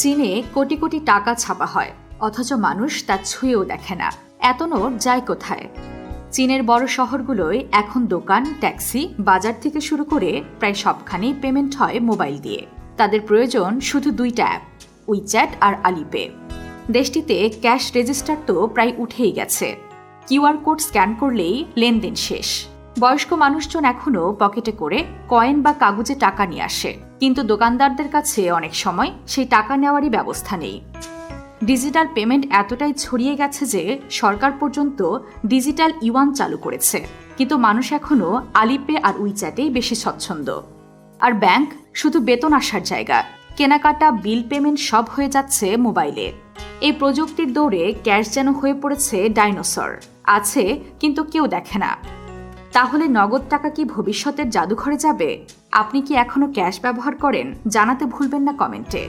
চীনে কোটি কোটি টাকা ছাপা হয়, অথচ মানুষ তা ছুঁয়েও দেখে না। এত নোট যায় কোথায়? চীনের বড় শহরগুলোয় এখন দোকান, ট্যাক্সি, বাজার থেকে শুরু করে প্রায় সবখানেই পেমেন্ট হয় মোবাইল দিয়ে। তাদের প্রয়োজন শুধু দুইটা অ্যাপ, উইচ্যাট আর আলিপে। দেশটিতে ক্যাশ রেজিস্টার তো প্রায় উঠেই গেছে। কিউআর কোড স্ক্যান করলেই লেনদেন শেষ। বয়স্ক মানুষজন এখনও পকেটে করে কয়েন বা কাগজে টাকা নিয়ে আসে। কিন্তু দোকানদারদের কাছে অনেক সময় সেই টাকা নেওয়ারই ব্যবস্থা নেই। ডিজিটাল পেমেন্ট এতটাই ছড়িয়ে গেছে যে সরকার পর্যন্ত ডিজিটাল ইউয়ান চালু করেছে। কিন্তু মানুষ এখনও আলিপে আর উইচ্যাটেই বেশি স্বচ্ছন্দ। আর ব্যাংক শুধু বেতন আসার জায়গা। কেনাকাটা, বিল পেমেন্ট সব হয়ে যাচ্ছে মোবাইলে। এই প্রযুক্তির দৌড়ে ক্যাশ যেন হয়ে পড়েছে ডাইনোসর। আছে, কিন্তু কেউ দেখে না। তাহলে নগদ টাকা কি ভবিষ্যতের জাদুঘরে যাবে? আপনি কি এখনও ক্যাশ ব্যবহার করেন? জানাতে ভুলবেন না কমেন্টে।